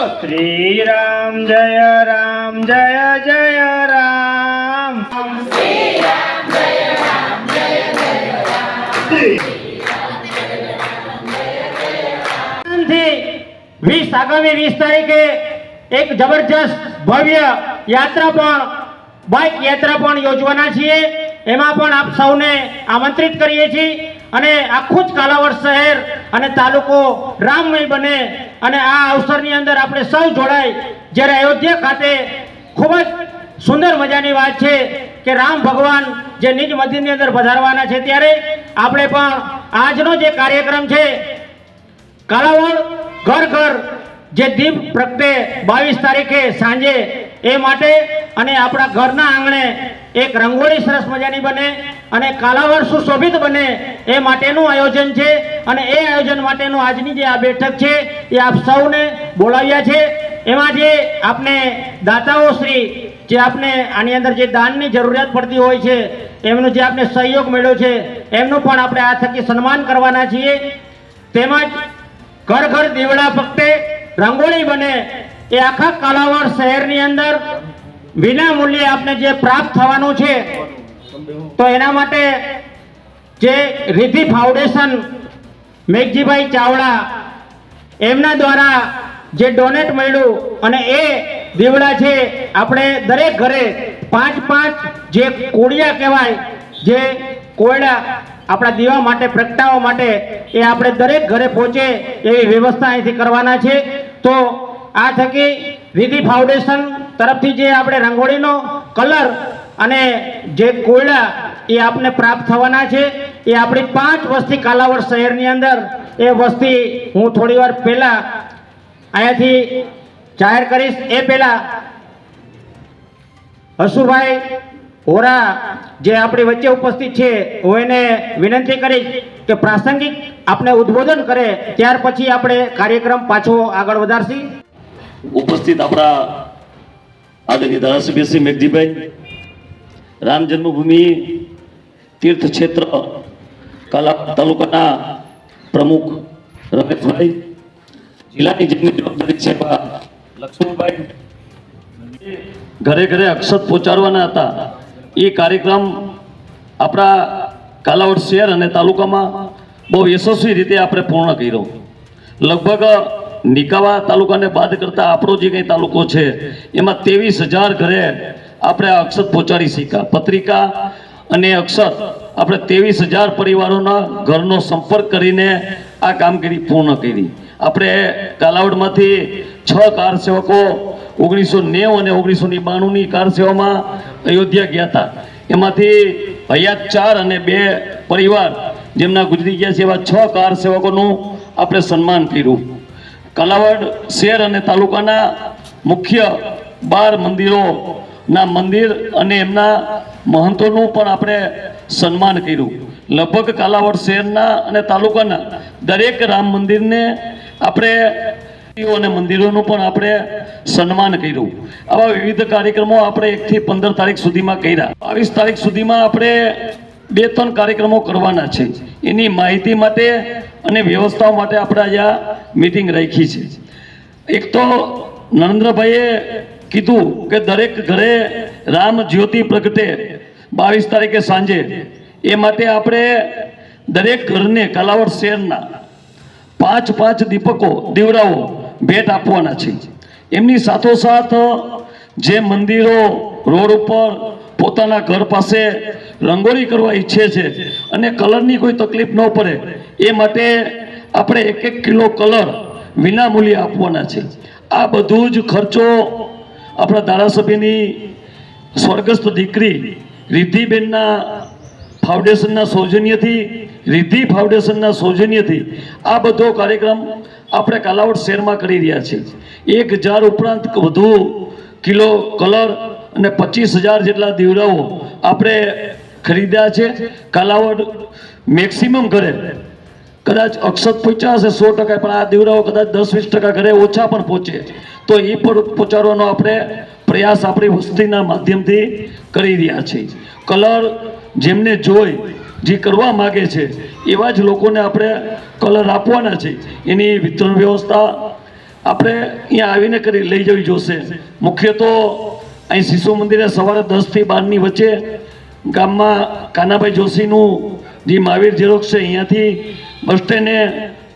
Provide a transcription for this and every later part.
શ્રી રામ જય રામ, જય જય રામ. વીસ, આગામી વીસ તારીખે એક જબરજસ્ત ભવ્ય યાત્રા પણ, બાઇક યાત્રા પણ યોજવાના છીએ. એમાં પણ આપ સૌને આમંત્રિત કરીએ છીએ. અને આખું જ કાલાવડ શહેર અને તાલુકો રામમય બને અને આ અવસરની અંદર આપણે સૌ જોડાય જ્યારે અયોધ્યા ખાતે ખૂબ જ સુંદર મજાની વાત છે કે રામ ભગવાન જે નિજ મંદિરની અંદર પધારવાના છે, ત્યારે આપણે પણ આજનો જે કાર્યક્રમ છે કાલાવડ ઘર ઘર જે દીપ પ્રગટે બાવીસ તારીખે સાંજે એ માટે અને આપણા ઘરના આંગણે એક રંગોળી સરસ મજાની બને અને કાલાવર સુશોભિત બને એ માટેનું આયોજન છે. અને એ આયોજન માટેનું આજની જે આ બેઠક છે એ આપ સૌને બોલાવ્યા છે. એમાં જે આપને દાતાઓ શ્રી જે આપને આની અંદર જે દાનની જરૂરિયાત પડતી હોય છે, એમનો જે આપને સહયોગ મળ્યો છે, એમનું પણ આપણે આ થકી સન્માન કરવાના છીએ. તેમજ ઘર ઘર દીવડા પગટે રંગોળી બને એ આખા કાલાવડ શહેરની અંદર વિના મૂલ્યે આપને જે પ્રાપ્ત થવાનું છે, તો એના માટે જે રિધિ ફાઉન્ડેશન મેઘજીભાઈ ચાવડા એમના દ્વારા જે ડોનેટ મળ્યું અને એ દીવડા છે, આપણે દરેક ઘરે પાંચ પાંચ જે કોડિયા કહેવાય, જે કોયડા આપણા દીવા માટે પ્રગટાવવા માટે એ આપણે દરેક ઘરે પહોંચે એવી વ્યવસ્થા અહીંથી કરવાના છે. તો આ થકી વિધિ ફાઉન્ડેશન તરફથી જે આપણે રંગોળીનો કલર અને જે કોયડા એ આપને પ્રાપ્ત થવાના છે, એ આપણી પાંચ વસ્તી કાલાવડ શહેરની અંદર એ વસ્તી હું થોડી વાર પહેલાં અહીંયાથી જાહેર કરીશ. એ પહેલાં હસુભાઈ હોરા જે આપણી વચ્ચે ઉપસ્થિત છે, હું એને વિનંતી કરીશ કે પ્રાસંગિક આપણે ઉદ્બોધન કરે, ત્યાર પછી આપણે કાર્યક્રમ પાછો આગળ વધારશી. ઉપસ્થિત આપણા આદરણીય ધારાસભ્ય શ્રી મેઘજીભાઈ રામ જન્મભૂમિ તીર્થ ક્ષેત્ર કાલા તાલુકાના પ્રમુખ રમેશભાઈ, જિલ્લાની જેમની જવાબદારી એવા લક્ષ્મણભાઈ. ઘરે ઘરે અક્ષત પહોંચાડવાના હતા. એ કાર્યક્રમ આપણા કાલાવડ શહેર અને તાલુકામાં બહુ યશસ્વી રીતે આપણે પૂર્ણ કર્યો. લગભગ નિકાવા તાલુકાને બાદ કરતા આપણો જે કંઈ તાલુકો છે, એમાં ત્રેવીસ હજાર ઘરે આપણે અક્ષત પહોંચાડી શક્યા. પત્રિકા અને અક્ષત આપણે ત્રેવીસ હજાર પરિવારોના ઘરનો સંપર્ક કરીને આ કામગીરી પૂર્ણ કરી. આપણે કાલાવડમાંથી છ કાર સેવકો ઓગણીસો નેવું અને ઓગણીસો નીબાણુંની કાર સેવામાં અયોધ્યા ગયા હતા. એમાંથી હયાત ચાર અને બે પરિવાર જેમના ગુજરી ગયા છે, એવા છ કાર સેવકોનું આપણે સન્માન કર્યું. કાલાવડ શહેર અને તાલુકાના મુખ્ય બાર મંદિરોના મંદિર અને એમના મહંતોનું પણ આપણે સન્માન કર્યું. લગભગ કાલાવડ શહેરના અને તાલુકાના દરેક રામ મંદિરને આપણે અને મંદિરોનું પણ આપણે સન્માન કર્યું. આવા વિવિધ કાર્યક્રમો આપણે એકથી પંદર તારીખ સુધીમાં કર્યા. બાવીસ તારીખ સુધીમાં આપણે બે ત્રણ કાર્યક્રમો કરવાના છે. એની માહિતી માટે અને વ્યવસ્થાઓ માટે આપણે અહીંયા મિટિંગ રાખી છે. એક તો નરેન્દ્રભાઈએ કીધું કે દરેક ઘરે રામ જ્યોતિ પ્રગટે બાવીસ તારીખે સાંજે. એ માટે આપણે દરેક ઘરને કાલાવડ શહેરના પાંચ પાંચ દીપકો દીવડાઓ ભેટ આપવાના છે. એમની સાથોસાથ જે મંદિરો, રોડ ઉપર પોતાના ઘર પાસે રંગોળી કરવા ઈચ્છે છે અને કલરની કોઈ તકલીફ ન પડે, એ માટે આપણે એક એક કિલો કલર વિનામૂલ્ય આપવાના છે. આ બધું જ ખર્ચો આપણા ધારાસભ્યની સ્વર્ગસ્થ દીકરી રિદ્ધિબેનના ફાઉન્ડેશનના સૌજન્યથી, રિદ્ધિ ફાઉન્ડેશનના સૌજન્યથી આ બધો કાર્યક્રમ આપણે કાલાવડ શહેરમાં કરી રહ્યા છીએ. એક હજાર ઉપરાંત વધુ કિલો કલર અને પચીસ હજાર જેટલા દીવડાઓ આપણે ખરીદ્યા છે, કાલાવડ મેક્સિમમ ઘરે. કદાચ અક્ષત પહોંચ્યા હશે સો ટકા, પણ આ દીવડાઓ કદાચ દસ વીસ ટકા ઘરે ઓછા પણ પહોંચે. તો એ પણ પહોંચાડવાનો આપણે પ્રયાસ આપણી વસ્તીના માધ્યમથી કરી રહ્યા છીએ. કલર જેમને જોઈ જે કરવા માગે છે, એવા જ લોકોને આપણે કલર આપવાના છે. એની વિતરણ વ્યવસ્થા આપણે અહીંયા આવીને કરી લઈ જવી જોશે. મુખ્ય તો અહીં શિશુ મંદિરે સવારે દસથી બારની વચ્ચે ગામમાં કાનાભાઈ જોશીનું જે મહાવીર ઝેરોક્ષ છે, અહીંયાથી બસ સ્ટેન્ડે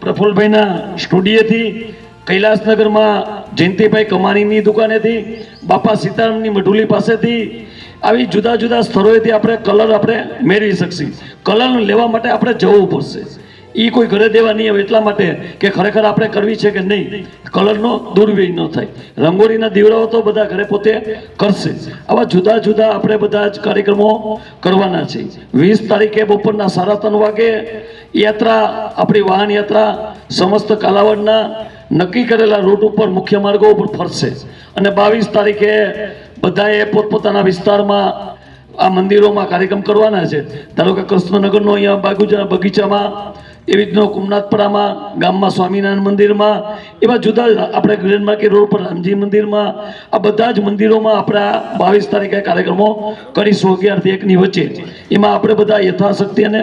પ્રફુલભાઈના સ્ટુડિયોથી કૈલાસનગરમાં જયંતિભાઈ કમાણીની દુકાનેથી, બાપા સીતારામની મઢુલી પાસેથી આવી જુદા જુદા સ્થળોએથી આપણે કલર આપણે મેળવી શકશી. કલર લેવા માટે આપણે જવું પડશે. એ કોઈ ઘરે દેવા નહીં આવે એટલા માટે કે ખરેખર આપણે કરવી છે કે નહીં, કલરનો દુર્વ્યય ન થાય. રંગોળીના દીવડાઓ તો બધા ઘરે પોતે કરશે. આવા જુદા જુદા આપણે બધા જ કાર્યક્રમો કરવાના છે. વીસ તારીખે બપોરના સાડા ત્રણ વાગે યાત્રા, આપણી વાહન યાત્રા, સમસ્ત કાલાવડના નક્કી કરેલા રૂટ ઉપર મુખ્ય માર્ગો ઉપર ફરશે. અને બાવીસ તારીખે બધાએ પોતપોતાના વિસ્તારમાં આ મંદિરોમાં કાર્યક્રમ કરવાના છે. ધારો કે કૃષ્ણનગરનો અહીંયા બાગુજાના બગીચામાં એવી રીતનો કુમનાથપરામાં, ગામમાં, સ્વામિનારાયણ મંદિરમાં, એવા જુદા આપણે ગ્રેન્ડ માર્કેટ રોડ પર રામજી મંદિરમાં, આ બધા જ મંદિરોમાં આપણે બાવીસ તારીખે કાર્યક્રમો કરીશું અગિયારથી એકની વચ્ચે. એમાં આપણે બધા યથાશક્તિ અને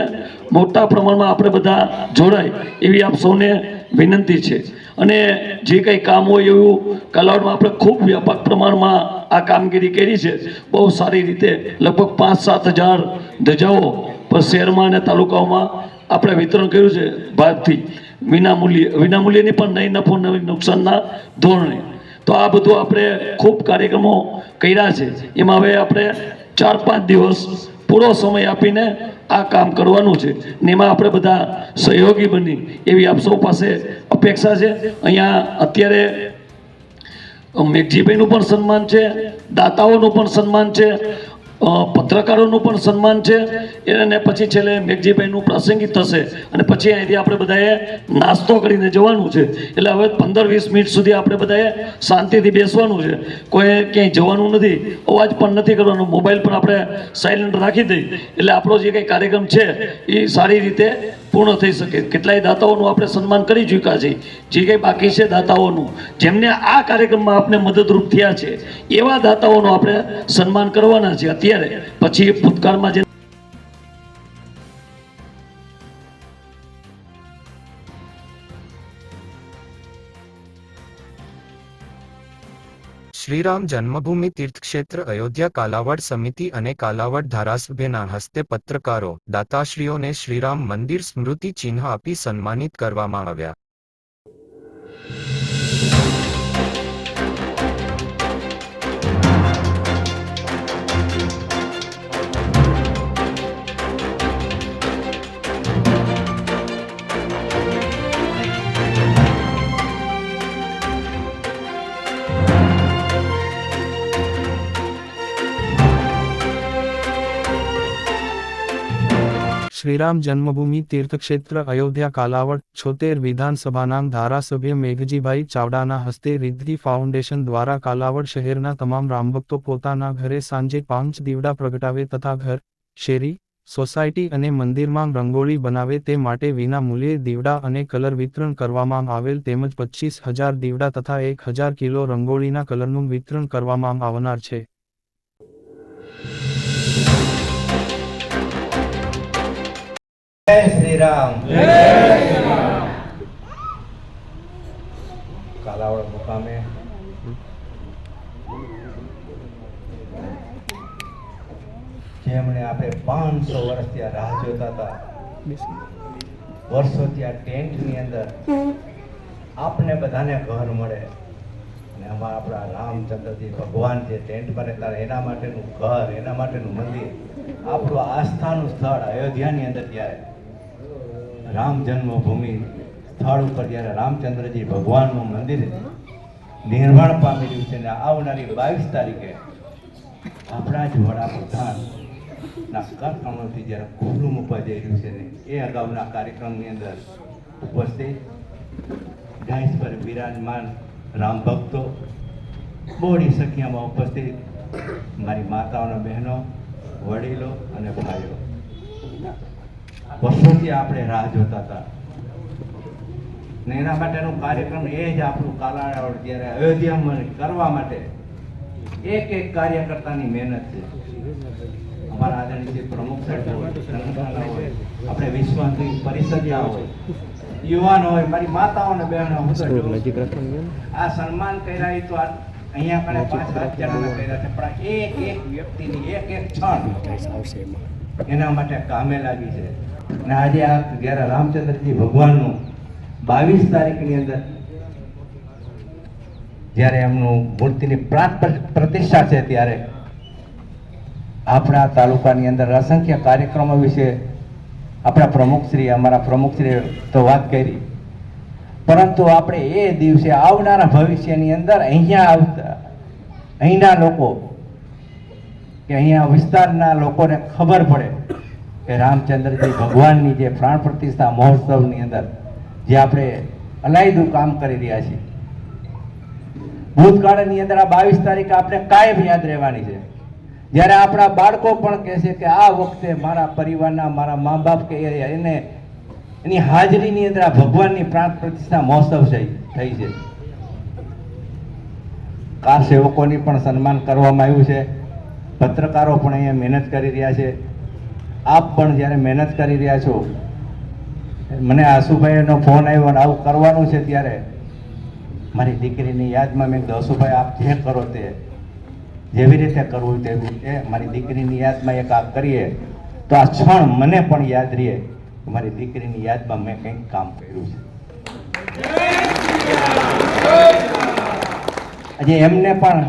મોટા પ્રમાણમાં આપણે બધા જોડાય એવી આપ સૌને વિનંતી છે. અને જે કંઈ કામ હોય એવું કલાવડમાં આપણે ખૂબ વ્યાપક પ્રમાણમાં આ કામગીરી કરી છે, બહુ સારી રીતે લગભગ પાંચ સાત હજાર ધજાઓ પર શહેરમાં અને તાલુકાઓમાં આપણે વિતરણ કર્યું છે ભારતથી વિનામૂલ્યે વિનામૂલ્યની પણ નહીં, નફો નહીં નુકસાનના ધોરણે. તો આ બધું આપણે ખૂબ કાર્યક્રમો કર્યા છે. એમાં હવે આપણે ચાર, પાંચ દિવસ પૂરો સમય આપીને આ કામ કરવાનું છે. ને એમાં આપણે બધા સહયોગી બની. એવી આપ સૌ પાસે અપેક્ષા છે. અહીંયા અત્યારે મેઘજીભાઈનું પણ સન્માન છે, દાતાઓનું પણ સન્માન છે. પત્રકારોનું પણ સન્માન છે. અને પછી છેલ્લે મેઘજીભાઈનું પ્રાસંગિક થશે. અને પછી અહીંથી આપણે બધાએ નાસ્તો કરીને જવાનું છે. એટલે હવે પંદર વીસ મિનિટ સુધી આપણે બધાએ શાંતિથી બેસવાનું છે. કોઈ ક્યાંય જવાનું નથી. અવાજ પણ નથી કરવાનો. મોબાઈલ પર આપણે સાયલેન્ટ રાખી દઈ એટલે આપણો જે કંઈ કાર્યક્રમ છે, એ સારી રીતે પૂર્ણ થઈ શકે. કેટલાય દાતાઓનું આપણે સન્માન કરી ચૂક્યા છે. જે કંઈ બાકી છે દાતાઓનું, જેમને આ કાર્યક્રમમાં આપણે મદદરૂપ થયા છે, એવા દાતાઓનું આપણે સન્માન કરવાના છે અત્યારે. પછી ભૂતકાળમાં જે શ્રીરામ જન્મભૂમિ તીર્થક્ષેત્ર, અયોધ્યા કાલાવડ સમિતિ અને કાલાવડ ધારાસભ્યના હસ્તે પત્રકારો, દાતાશ્રીઓને શ્રીરામ મંદિર સ્મૃતિ ચિહ્ન આપી સન્માનિત કરવામાં આવ્યા. શ્રીરામ જન્મભૂમિ તીર્થક્ષેત્ર, અયોધ્યા, કાલાવડ, છોતેર વિધાનસભાના ધારાસભ્ય મેઘજીભાઈ ચાવડાના હસ્તે રિદ્ધિ ફાઉન્ડેશન દ્વારા કાલાવડ શહેરના તમામ રામભક્તો પોતાના ઘરે સાંજે પાંચ દીવડા પ્રગટાવે તથા ઘર, શેરી, સોસાયટી અને મંદિરમાં રંગોળી બનાવે તે માટે વિના મૂલ્યે દીવડા અને કલર વિતરણ કરવામાં આવેલ તેમજ પચીસ હજાર દીવડા તથા એક હજાર કિલો રંગોળીના કલરનું વિતરણ કરવામાં આવનાર છે. જય શ્રી રામ. કાલાવડ મુકામે. જેમણે આપણે પાંચસો વર્ષ ત્યાં રાહ જોતા હતા. વર્ષો ત્યાં ટેન્ટની અંદર આપને બધાને ઘર મળે. અને આમાં આપણા રામચંદ્રજી ભગવાન જે ટેન્ટમાં રહેતા એના માટેનું ઘર એના માટેનું મંદિર આપણું આસ્થાનું સ્થળ અયોધ્યાની અંદર ત્યારે. રામ જન્મભૂમિ સ્થળ ઉપર જ્યારે રામચંદ્રજી ભગવાનનું મંદિર નિર્માણ પામેલું છે ને આવનારી બાવીસ તારીખે આપણા જ વડાપ્રધાન ના કરકમળથી જ્યારે ખુલ્લું મૂકવા જઈ રહ્યું છે ને, એ અગાઉના કાર્યક્રમની અંદર ઉપસ્થિત ડાયસ પર બિરાજમાન રામ ભક્તો, બોડી સંખ્યામાં ઉપસ્થિત મારી માતાઓના બહેનો, વડીલો અને ભાઈઓ. વર્ષોથી આપણે રાહ જોતા હતા. ને એના માટેનો કાર્યક્રમ એ જ આપણું કાલાવડ જ્યારે અયોધ્યામાં કરવા માટે એક એક કાર્યકર્તાની મહેનત છે. અમારા આદરણીય પ્રમુખ હોય આપણે વિશ્વ પરિષદના હોય યુવાન હોય મારી માતાઓ અને બહેનો આ સન્માન કર્યા એ તો અહીંયા કણે પાંચ સાત જણાના કર્યા છે પણ એક એક વ્યક્તિની એક એક ક્ષણ એના માટે કામે લાગી છે. અને આજે આ જ્યારે રામચંદ્રજી ભગવાનનું બાવીસ તારીખની અંદર જ્યારે એમનું મૂર્તિની પ્રાણ પ્રતિષ્ઠા છે ત્યારે આપણા તાલુકાની અંદર અસંખ્ય કાર્યક્રમો વિશે આપણા પ્રમુખશ્રી અમારા પ્રમુખશ્રીએ તો વાત કરી. પરંતુ આપણે એ દિવસે આવનારા ભવિષ્યની અંદર અહીંયા આવતા, અહીંના લોકો, કે અહીંયા વિસ્તારના લોકોને ખબર પડે. કે રામચંદ્રજી ભગવાનની જે પ્રાણ પ્રતિષ્ઠા મહોત્સવની અંદર જે આપણે અલાયદું કામ કરી રહ્યા છીએ. ભૂતકાળની અંદર આ બાવીસ તારીખ આપણે કાયમ યાદ રહેવાની છે. જ્યારે આપણા બાળકો પણ કહે છે કે આ વખતે મારા પરિવારના મારા મા બાપ કે એને એની હાજરીની અંદર આ ભગવાનની પ્રાણ પ્રતિષ્ઠા મહોત્સવ થઈ છે. કાર સેવકોની પણ સન્માન કરવામાં આવ્યું છે. પત્રકારો પણ અહીંયા મહેનત કરી રહ્યા છે. આપ પણ જ્યારે મહેનત કરી રહ્યા છો, મને આશુભાઈનો ફોન આવ્યો અને આવું કરવાનું છે ત્યારે, મારી દીકરીની યાદમાં મેં આશુભાઈ, આપ જે કરો તે, જેવી રીતે કરવું તેવી રીતે મારી દીકરીની યાદમાં એક આપ કરીએ. તો આ ક્ષણ મને પણ યાદ રહે મારી દીકરીની યાદમાં મેં કંઈક કામ કર્યું છે. આજે એમને પણ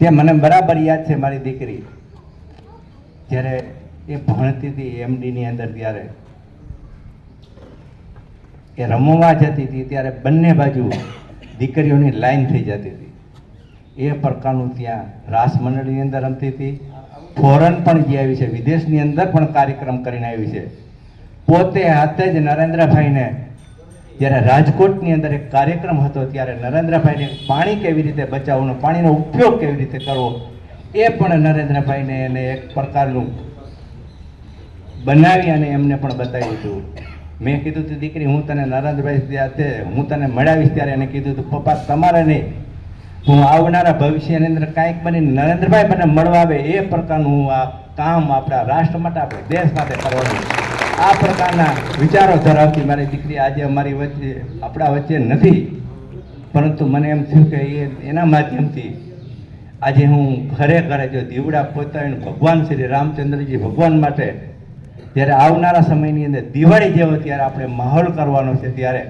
તે મને બરાબર યાદ છે, મારી દીકરી. જ્યારે એ ભણતી હતી એમડીની અંદર ત્યારે, એ રમવા જતી હતી ત્યારે બંને બાજુ દીકરીઓની લાઈન થઈ જતી હતી. એ પ્રકારનું ત્યાં રાસ મંડળની અંદર રમતી હતી. ફોરન પણ જે આવી છે, વિદેશની અંદર પણ કાર્યક્રમ કરીને આવી છે. પોતે હાથે જ નરેન્દ્રભાઈને જ્યારે રાજકોટની અંદર એક કાર્યક્રમ હતો, ત્યારે નરેન્દ્રભાઈને પાણી કેવી રીતે બચાવવાનું પાણીનો ઉપયોગ કેવી રીતે કરવો એ પણ નરેન્દ્રભાઈને એને એક પ્રકારનું બનાવી અને એમને પણ બતાવ્યું હતું મેં કીધું હતું દીકરી, હું તને નરેન્દ્રભાઈ સાથે હું તને મળાવીશ ત્યારે એને કીધું હતું પપ્પા, તમારે નહીં. હું આવનારા ભવિષ્યની અંદર કાંઈક બની નરેન્દ્રભાઈ મને મળવા આવે એ પ્રકારનું હું આ કામ આપણા રાષ્ટ્ર માટે, આપણે દેશ માટે કરવાનું આ પ્રકારના વિચારો ધરાવતી મારી દીકરી આજે અમારી વચ્ચે, આપણા વચ્ચે નથી. પરંતુ મને એમ થયું કે એ એના માધ્યમથી આજે હું ઘરે ઘરે જો દીવડા પોતાને ભગવાન શ્રી રામચંદ્રજી ભગવાન માટે જ્યારે આવનારા સમયની અંદર દિવાળી જેવો ત્યારે આપણે માહોલ કરવાનો છે, ત્યારે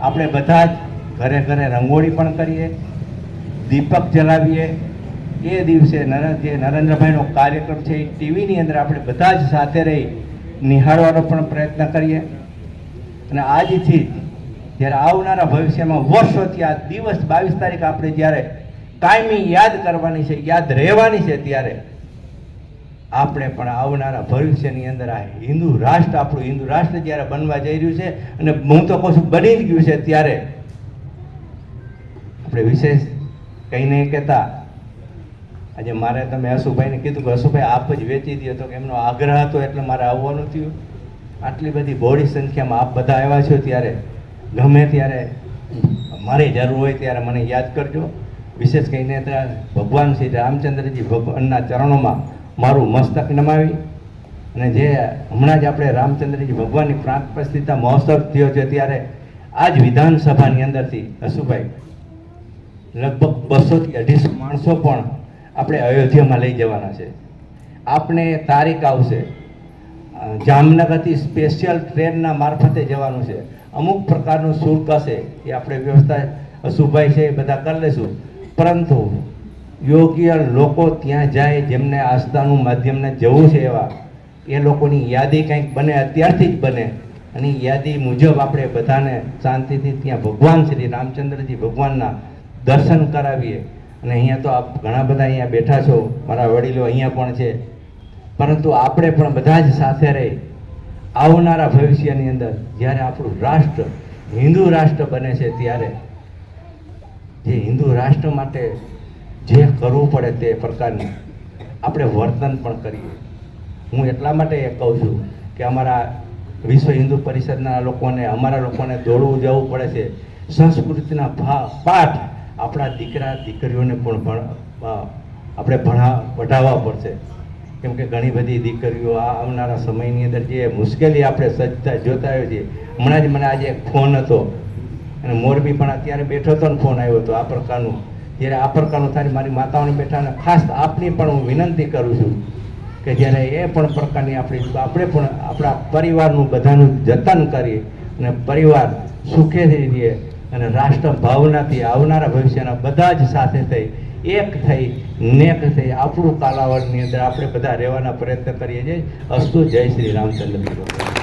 આપણે બધા જ ઘરે ઘરે રંગોળી પણ કરીએ, દીપક જલાવીએ. એ દિવસે નરેન્દ્ર જે નરેન્દ્રભાઈનો કાર્યક્રમ છે, એ ટીવીની અંદર આપણે બધા જ સાથે રહી નિહાળવાનો પણ પ્રયત્ન કરીએ. અને આજથી જ્યારે આવનારા ભવિષ્યમાં વર્ષોથી આ દિવસ બાવીસ તારીખ આપણે જ્યારે કાયમી યાદ કરવાની છે, યાદ રહેવાની છે ત્યારે આપણે પણ આવનારા ભવિષ્યની અંદર આ હિન્દુ રાષ્ટ્ર, આપણું હિન્દુ રાષ્ટ્ર જ્યારે બનવા જઈ રહ્યું છે અને હું તો કહું છું બની જ ગયું છે ત્યારે આપણે વિશેષ કંઈ નહીં કહેતા. આજે મારે તમે હસુભાઈને કીધું કે હસુભાઈ આપ જ વેચી દો. તો કે એમનો આગ્રહ હતો એટલે મારે આવવાનું થયું. આટલી બધી બહોળી સંખ્યામાં આપ બધા આવ્યા છો ત્યારે ગમે ત્યારે, મારી જરૂર હોય ત્યારે મને યાદ કરજો. વિશેષ કહીને ત્યાં ભગવાન શ્રી રામચંદ્રજી ભગવાનના ચરણોમાં મારું મસ્તક નમાવી. અને જે હમણાં જ આપણે રામચંદ્રજી ભગવાનની પ્રાણ પ્રસ્થિતા મહોત્સવ થયો છે ત્યારે આ જ વિધાનસભાની અંદરથી હસુભાઈ, લગભગ બસોથી અઢીસો માણસો પણ આપણે અયોધ્યામાં લઈ જવાના છે. આપણે તારીખ આવશે. જામનગરથી સ્પેશિયલ ટ્રેનના મારફતે જવાનું છે. અમુક પ્રકારનું શુલ્ક હશે એ આપણે વ્યવસ્થા હસુભાઈ છે એ બધા કરી લઈશું પરંતુ યોગ્ય લોકો ત્યાં જાય જેમને આસ્થાનું માધ્યમને જવું છે એવા, એ લોકોની યાદી કંઈક બને, અત્યારથી જ બને. અને યાદી મુજબ આપણે બધાને શાંતિથી ત્યાં ભગવાન શ્રી રામચંદ્રજી ભગવાનના દર્શન કરાવીએ. અને અહીંયા તો આપ ઘણા બધા અહીંયા બેઠા છો, મારા વડીલો અહીંયા પણ છે. પરંતુ આપણે પણ બધા જ સાથે રહી આવનારા ભવિષ્યની અંદર જ્યારે આપણું રાષ્ટ્ર, હિન્દુ રાષ્ટ્ર બને છે ત્યારે જે હિન્દુ રાષ્ટ્ર માટે જે કરવું પડે તે પ્રકારનું આપણે વર્તન પણ કરીએ. હું એટલા માટે એ કહું છું કે અમારા વિશ્વ હિન્દુ પરિષદના લોકોને, અમારા લોકોને દોડવું જવું પડે છે. સંસ્કૃતિના ભાવ પાઠ આપણા દીકરા, દીકરીઓને પણ ભણ આપણે ભણા વઢાવવા પડશે. કેમ કે ઘણી બધી દીકરીઓ આવનારા સમયની અંદર જે મુશ્કેલી આપણે સજ્જતા જોતા હોઈએ છીએ. હમણાં જ મને આજે એક ફોન હતો. અને મોરબી પણ અત્યારે બેઠો હતો ને ફોન આવ્યો હતો આ પ્રકારનું. જ્યારે આ પ્રકારનું થાય મારી માતાઓને બેઠા અને ખાસ આપની પણ હું વિનંતી કરું છું કે જ્યારે એ પણ પ્રકારની આપણી આપણે પણ આપણા પરિવારનું બધાનું જતન કરીએ અને પરિવાર સુખેથી રહીએ અને રાષ્ટ્ર ભાવનાથી આવનારા ભવિષ્યના બધા જ સાથે થઈ, એક થઈ, નેક થઈ, આપણું કાલાવડની અંદર આપણે બધા રહેવાના પ્રયત્ન કરીએ છીએ. અસ્તુ જય શ્રી રામચંદ્ર